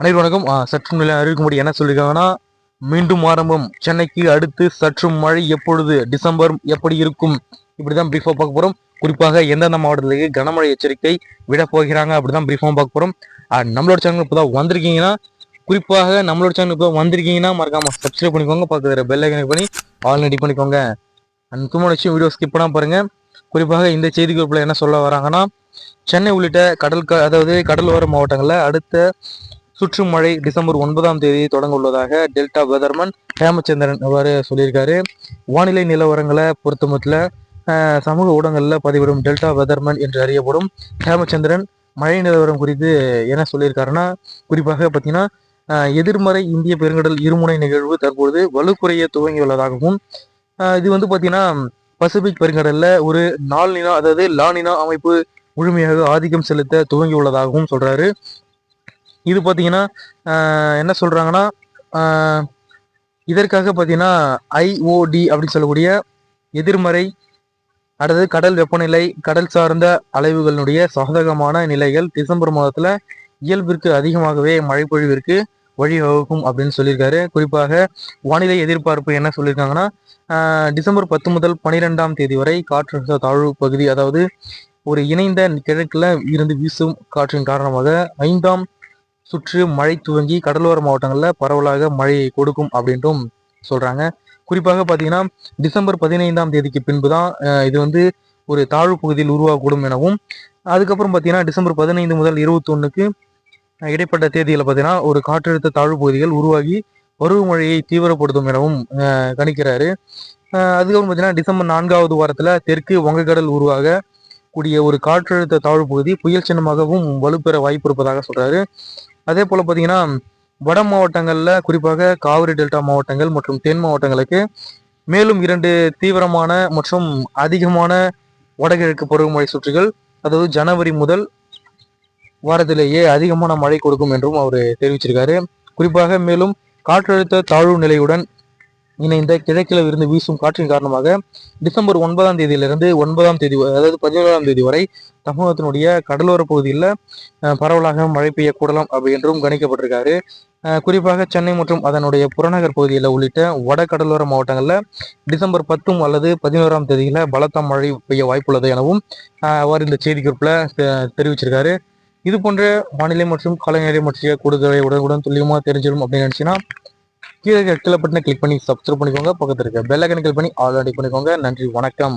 அனைவரும் வணக்கம். சற்று நிலை அறிவிக்கும்படி என்ன சொல்லியிருக்காங்கன்னா மீண்டும் ஆரம்பம். சென்னைக்கு அடுத்து சற்று மழை எப்பொழுது டிசம்பர் எப்படி இருக்கும்? இப்படிதான் பிரீஃபா பார்க்க போறோம். குறிப்பாக எந்தெந்த மாவட்டத்துக்கு கனமழை எச்சரிக்கை விட போகிறாங்க அப்படிதான் பிரீஃபாக பார்க்க போறோம். நம்மளோட சேனல் இப்போ தான் வந்திருக்கீங்கன்னா குறிப்பாக நம்மளோட சேனல் இப்போ வந்திருக்கீங்கன்னா மறக்காம சப்ஸ்கிரைப் பண்ணிக்கோங்க. பக்கத்தில் பெல் ஐக்கன் பண்ணி ஆல் ரெடி பண்ணிக்கோங்க. அண்ட் முக்கியமான விஷயம் வீடியோ ஸ்கிப் பண்ணாம பாருங்க. குறிப்பாக இந்த செய்தி குறிப்பில் என்ன சொல்ல வராங்கன்னா சென்னை உள்ளிட்ட கடல் அதாவது கடலோர மாவட்டங்களில் அடுத்த சுற்றுமழை டிசம்பர் ஒன்பதாம் தேதி தொடங்க உள்ளதாக டெல்டா வெதர்மன் ஹேமச்சந்திரன் அவர் சொல்லியிருக்காரு. வானிலை நிலவரங்களை பொறுத்தமட்டில் சமூக ஊடகங்களில் பதிவிடும் டெல்டா வெதர்மன் என்று அறியப்படும் ஹேமச்சந்திரன் மழை நிலவரம் குறித்து என்ன சொல்லியிருக்காருன்னா குறிப்பாக பார்த்தீங்கன்னா எதிர்மறை இந்திய பெருங்கடல் இருமுனை நிகழ்வு தற்பொழுது வலுக்குறைய துவங்கியுள்ளதாகவும் அஹ், இது வந்து பார்த்தீங்கன்னா பசிபிக் பெருங்கடலில் ஒரு நால்நினா அதாவது லானினா அமைப்பு முழுமையாக ஆதிக்கம் செலுத்த துவங்கியுள்ளதாகவும் சொல்றாரு. இது பார்த்தீங்கன்னா என்ன சொல்கிறாங்கன்னா இதற்காக பார்த்தீங்கன்னா ஐஓடி அப்படின்னு சொல்லக்கூடிய எதிர்மறை அடுத்தது கடல் வெப்பநிலை கடல் சார்ந்த அலைவுகளினுடைய சாதகமான நிலைகள் டிசம்பர் மாதத்தில் இயல்பிற்கு அதிகமாகவே மழைப்பொழிவிற்கு வழிவகுக்கும் அப்படின்னு சொல்லியிருக்காரு. குறிப்பாக வானிலை எதிர்பார்ப்பு என்ன சொல்லியிருக்காங்கன்னா டிசம்பர் பத்து முதல் பனிரெண்டாம் தேதி வரை காற்றழுத்த தாழ்வு பகுதி அதாவது ஒரு இணைந்த கிழக்கில் இருந்து வீசும் காற்றின் காரணமாக ஐந்தாம் சுற்று மழை துவங்கி கடலோர மாவட்டங்களில் பரவலாக மழையை கொடுக்கும் அப்படின்ட்டும் சொல்கிறாங்க குறிப்பாக பார்த்தீங்கன்னா டிசம்பர் பதினைந்தாம் தேதிக்கு பின்பு தான் இது வந்து ஒரு தாழ்வு பகுதியில் உருவாகக்கூடும் எனவும் அதுக்கப்புறம் பார்த்தீங்கன்னா டிசம்பர் பதினைந்து முதல் இருபத்தொன்னுக்கு இடைப்பட்ட தேதியில் பார்த்தீங்கன்னா ஒரு காற்றழுத்த தாழ்வு பகுதிகள் உருவாகி பருவமழையை தீவிரப்படுத்தும் எனவும் கணிக்கிறாரு. அதுக்கப்புறம் பார்த்தீங்கன்னா டிசம்பர் நான்காவது வாரத்தில் தெற்கு வங்கக்கடல் உருவாக கூடிய ஒரு காற்றழுத்த தாழ்வு பகுதி புயல் சின்னமாகவும் வலுப்பெற வாய்ப்பு இருப்பதாக சொல்றாரு. அதே போல பார்த்தீங்கன்னா வட மாவட்டங்கள்ல குறிப்பாக காவிரி டெல்டா மாவட்டங்கள் மற்றும் தென் மாவட்டங்களுக்கு மேலும் இரண்டு தீவிரமான மற்றும் அதிகமான வடகிழக்கு பருவமழை சுற்றுகள் அதாவது ஜனவரி முதல் வாரத்திலேயே அதிகமான மழை கொடுக்கும் என்றும் அவர் தெரிவிச்சிருக்காரு. குறிப்பாக மேலும் காற்றழுத்த தாழ்வு நிலையுடன் இணைந்த கிழக்கில் இருந்து வீசும் காற்றின் காரணமாக டிசம்பர் ஒன்பதாம் தேதியிலிருந்து ஒன்பதாம் தேதி அதாவது பதினேழாம் தேதி வரை தமிழகத்தினுடைய கடலோர பகுதியில் பரவலாக மழை பெய்யக்கூடலாம் அப்படி என்றும் கணிக்கப்பட்டிருக்காரு. அஹ், குறிப்பாக சென்னை மற்றும் அதனுடைய புறநகர் பகுதியில் உள்ளிட்ட வட கடலோர மாவட்டங்களில் டிசம்பர் பத்தும் அல்லது பதினோராம் தேதியில பலத்த மழை பெய்ய வாய்ப்புள்ளது எனவும் அவர் இந்த செய்தி குறிப்பில் தெரிவிச்சிருக்காரு. இது போன்ற வானிலை மற்றும் காலநிலை பற்றிய கூடுதலை உடனுடன் துல்லியமாக தெரிஞ்சிடும் அப்படின்னு நினைச்சீங்கன்னா கீழே கீழே பட்டனை கிளிக் பண்ணி சப்ஸ்கிரைப் பண்ணிக்கோங்க. பக்கத்தில் இருக்க பெல் ஐக்கனை கிளிக் பண்ணி ஆல் பண்ணிக்கோங்க. நன்றி வணக்கம்.